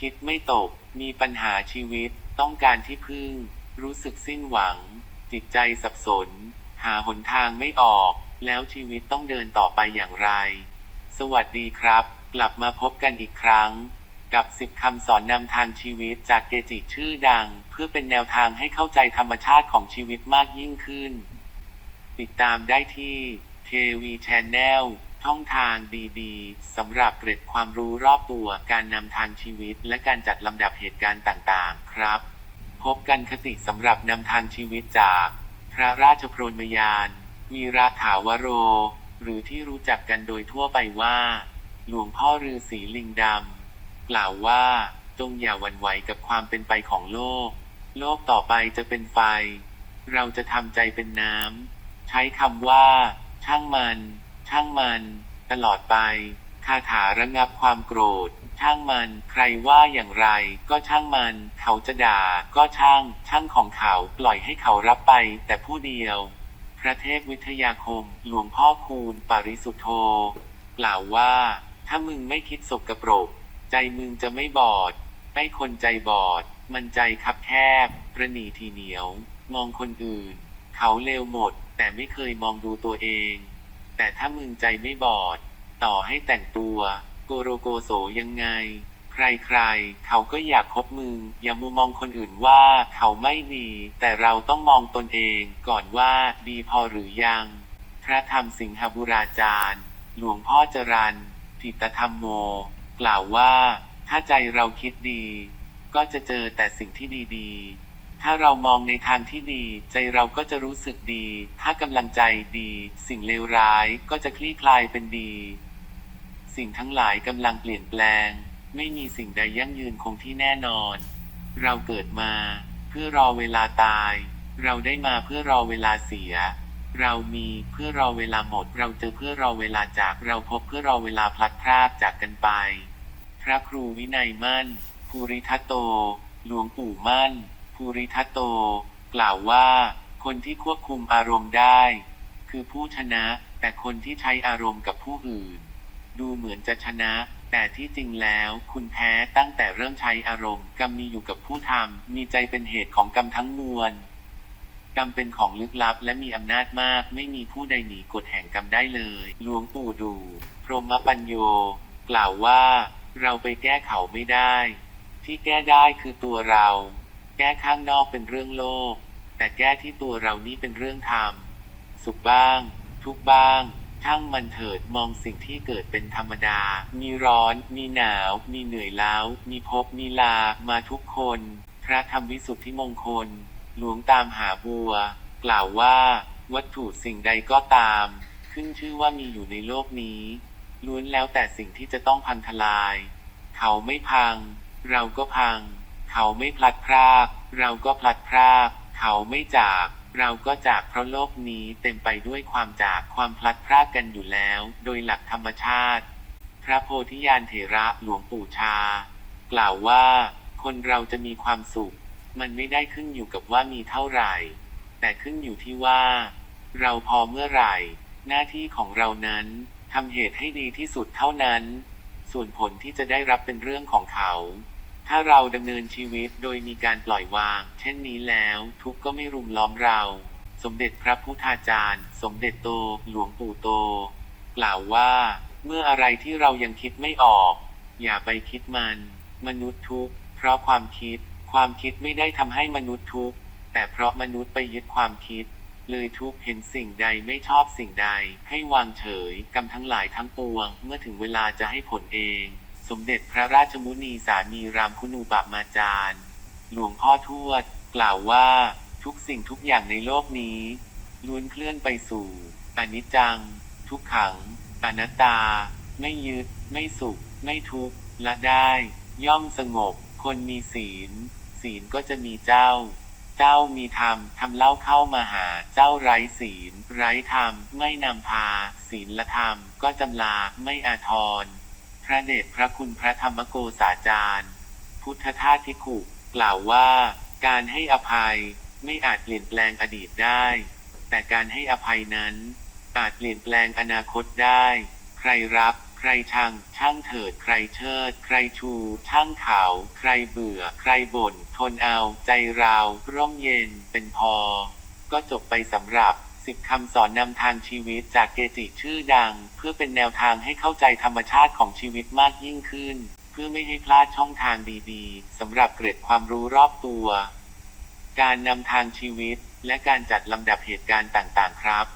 คิดไม่ตก มีปัญหาชีวิต ต้องการที่พึ่ง รู้สึกสิ้นหวัง จิตใจสับสน หาหนทางไม่ออก แล้วชีวิตต้องเดินต่อไปอย่างไร สวัสดีครับ กลับมาพบกันอีกครั้ง กับสิบคำสอนนำทางชีวิตจากเกจิชื่อดัง เพื่อเป็นแนวทางให้เข้าใจธรรมชาติของชีวิตมากยิ่งขึ้น ติดตามได้ที่เทวี ช่องทางดีๆสำหรับเกร็ดความรู้รอบตัวการนำทางชีวิต และการจัดลำดับเหตุการณ์ต่างๆ ครับ พบกันคติสำหรับนำทางชีวิตจาก พระราชพรหมยาน วีระถาวโร หรือที่รู้จักกันโดยทั่วไปว่า หลวงพ่อฤาษีลิงดำกล่าวว่าจงอย่าหวั่นไหวกับความเป็นไปของโลก โลกต่อไปจะเป็นไฟ เราจะทำใจเป็นน้ำใช้คำว่า ช่างมัน ช่างมัน ตลอดไป คาถาระงับความโกรธ ช่างมัน ใครว่าอย่างไร ก็ช่างมัน เขาจะด่า ก็ช่าง ช่างของเขา ปล่อยให้เขารับไป แต่ผู้เดียว พระเทพวิทยาคม หลวงพ่อคูณ ปริสุทธโธ กล่าวว่า ถ้ามึงไม่คิดสกปรก ใจมึงจะไม่บอด ไม่คนใจบอด มันใจคับแคบ ประนีทีเหนียว มองคนอื่น เขาเลวหมด แต่ไม่เคยมองดูตัวเอง แต่ถ้ามึงใจไม่บอด ต่อให้แต่งตัว โกโรโกโสยังไง ใครๆ เขาก็อยากคบมึง อย่ามัวมองคนอื่นว่าเขาไม่ดี แต่เราต้องมองตนเองก่อนว่าดีพอหรือยัง พระธรรมสิงหบุราจารย์ หลวงพ่อจรันทิตธรรมโม กล่าวว่า ถ้าใจเราคิดดี ก็จะเจอแต่สิ่งที่ดีๆ ถ้าเรามองในทางที่ดี ใจเราก็จะรู้สึกดี ถ้ากำลังใจดี สิ่งเลวร้ายก็จะคลี่คลายเป็นดี สิ่งทั้งหลายกำลังเปลี่ยนแปลง ไม่มีสิ่งใดยั่งยืนคงที่แน่นอน เราเกิดมา เพื่อรอเวลาตาย เราได้มาเพื่อรอเวลาเสีย เรามีเพื่อรอเวลาหมด เราเจอเพื่อรอเวลาจากเราพบเพื่อรอเวลาพลัดพรากจากกันไป พระครูวินัยมั่นภูริทัตโต หลวงปู่มั่น ภูริทัตโต กล่าวว่า คนที่ควบคุมอารมณ์ได้ คือผู้ชนะ แต่คนที่ใช้อารมณ์กับผู้อื่น ดูเหมือนจะชนะ แต่ที่จริงแล้ว คุณแพ้ตั้งแต่เริ่มใช้อารมณ์กรรมมีอยู่กับผู้ทำมีใจเป็นเหตุของกรรมทั้งมวลกรรมเป็นของลึกลับและมีอำนาจมาก ไม่มีผู้ใดหนีกฎแห่งกรรมได้เลย หลวงปู่ดู พรหมปัญโย กล่าวว่า เราไปแก้เขาไม่ได้ ที่แก้ได้คือตัวเรา แก้ข้างนอกเป็นเรื่องโลก แต่แก้ที่ตัวเรานี่เป็นเรื่องธรรม สุขบ้าง ทุกบ้างช่างมันเถิดมองสิ่งที่เกิดเป็นธรรมดา มีร้อน มีหนาว มีเหนื่อยล้ามีภพมีลา มาทุกคน พระธรรมวิสุทธิมงคล หลวงตามหาบัว กล่าวว่า วัตถุสิ่งใดก็ตาม ขึ้นชื่อว่ามีอยู่ในโลกนี้ ล้วนแล้วแต่สิ่งที่จะต้องพังทลาย เขาไม่พัง เราก็พัง เขาไม่พลัดพราก เราก็พลัดพราก เขาไม่จาก เราก็จากเพราะโลกนี้เต็มไปด้วยความจากความพลัดพรากกันอยู่แล้ว โดยหลักธรรมชาติ พระโพธิญาณเถระหลวงปู่ชา กล่าวว่า คนเราจะมีความสุข มันไม่ได้ขึ้นอยู่กับว่ามีเท่าไหร่ แต่ขึ้นอยู่ที่ว่า เราพอเมื่อไหร่ หน้าที่ของเรานั้นทำเหตุให้ดีที่สุดเท่านั้น ส่วนผลที่จะได้รับเป็นเรื่องของเขา ถ้าเราดำเนินชีวิตโดยมีการปล่อยวาง เช่นนี้แล้ว ทุกก็ไม่รุมล้อมเรา สมเด็จพระพุทธาจารย์ สมเด็จโต หลวงปู่โต กล่าวว่า เมื่ออะไรที่เรายังคิดไม่ออก อย่าไปคิดมัน มนุษย์ทุกข์เพราะความคิด ความคิดไม่ได้ทำให้มนุษย์ทุกข์แต่เพราะมนุษย์ไปยึดความคิด เลยทุกเห็นสิ่งใดไม่ชอบสิ่งใด ให้วางเฉยกรรมทั้งหลายทั้งปวง เมื่อถึงเวลาจะให้ผลเอง สมเด็จพระราชมุนีสามีรามคุณูปมาจารย์ หลวงพ่อทวด กล่าวว่าทุกสิ่งทุกอย่างในโลกนี้ล้วนเคลื่อนไปสู่อนิจจัง ทุกขังอนัตตา ไม่ยึด ไม่สุข ไม่ทุกข์ละได้ ย่อมสงบ คนมีศีล ศีลก็จะมีเจ้า เจ้ามีธรรมทำเล่าเข้ามาหา เจ้าไร้ศีล ไร้ธรรม ไม่นำพา ศีลละธรรม ก็จำลาไม่อาทร พระเดชพระคุณพระธรรมโกษาจารย์ พุทธทาสทิคุกล่าวว่าการให้อภัยไม่อาจเปลี่ยนแปลงอดีตได้ แต่การให้อภัยนั้น อาจเปลี่ยนแปลงอนาคตได้ ใครรับใครชัง ช่างเถิด ใครเชิด ใครชู ช่างเขา ใครเบื่อ ใครบ่น ทนเอา ใจเรา ร่มเย็นเป็นพอ ก็จบไปสำหรับ 10 คำสอนนำทางชีวิตจากเกจิชื่อดัง เพื่อเป็นแนวทางให้เข้าใจธรรมชาติของชีวิตมากยิ่งขึ้น เพื่อไม่ให้พลาดช่องทางดีๆสำหรับเกร็ดความรู้รอบตัว การนำทางชีวิต และการจัดลำดับเหตุการณ์ต่างๆ ครับ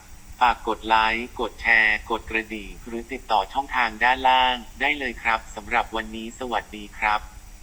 ฝากกดไลค์ กดแชร์ กดกระดิ่งหรือติดต่อช่องทางด้านล่าง ได้เลยครับสำหรับวันนี้สวัสดีครับ